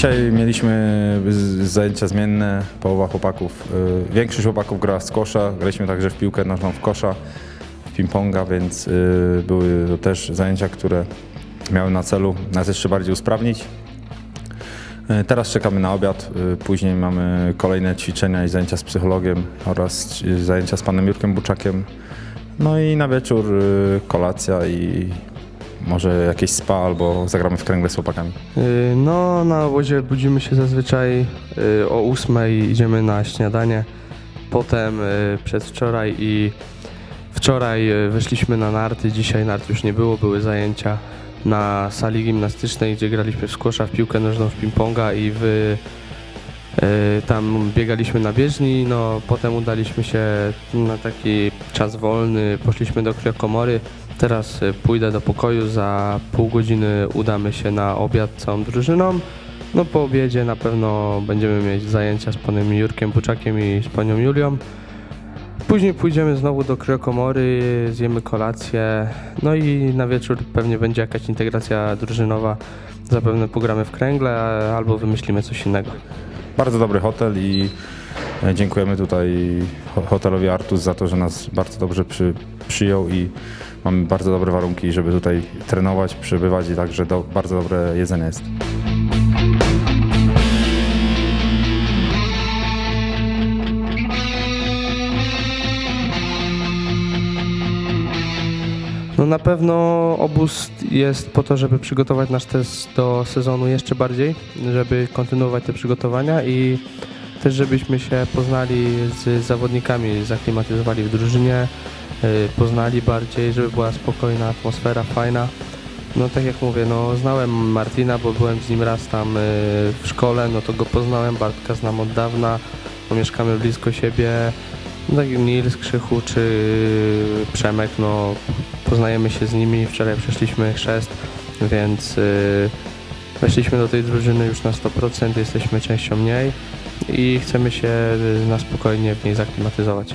Dzisiaj mieliśmy zajęcia zmienne, połowa chłopaków, y, większość chłopaków grała z kosza, graliśmy także w piłkę nożną w kosza, w ping-ponga, więc y, były to też zajęcia, które miały na celu nas jeszcze bardziej usprawnić. Y, Teraz czekamy na obiad, później mamy kolejne ćwiczenia i zajęcia z psychologiem oraz zajęcia z panem Jurkiem Buczakiem. No i na wieczór kolacja i może jakieś spa albo zagramy w kręgle z chłopakami. Y, No, na obozie budzimy się zazwyczaj y, o 8 idziemy na śniadanie. Potem y, przedwczoraj i wczoraj y, wyszliśmy na narty. Dzisiaj nart już nie było, były zajęcia na sali gimnastycznej, gdzie graliśmy w skłosza, w piłkę nożną, w ping-ponga i w, y, tam biegaliśmy na bieżni. No, potem udaliśmy się na taki czas wolny, poszliśmy do kriokomory. Teraz y, pójdę do pokoju, za pół godziny udamy się na obiad całą drużyną. No po obiedzie na pewno będziemy mieć zajęcia z panem Jurkiem Buczakiem i z panią Julią. Później pójdziemy znowu do kriokomory, zjemy kolację, no i na wieczór pewnie będzie jakaś integracja drużynowa. Zapewne pogramy w kręgle albo wymyślimy coś innego. Bardzo dobry hotel i dziękujemy tutaj ho- hotelowi Artus za to, że nas bardzo dobrze przy, przyjął i mamy bardzo dobre warunki, żeby tutaj trenować, przebywać i także do, bardzo dobre jedzenie jest. No na pewno obóz jest po to, żeby przygotować nasz test do sezonu jeszcze bardziej, żeby kontynuować te przygotowania i też żebyśmy się poznali z zawodnikami, zaklimatyzowali w drużynie, y, poznali bardziej, żeby była spokojna atmosfera, fajna. No tak jak mówię, no znałem Martina, bo byłem z nim raz tam y, w szkole, no to go poznałem, Bartka znam od dawna, no mieszkamy blisko siebie, no tak Nils, Krzychu czy Przemek, no poznajemy się z nimi, wczoraj przeszliśmy chrzest, więc y, weszliśmy do tej drużyny już na 100%, jesteśmy częścią niej i chcemy się na spokojnie w niej zaklimatyzować.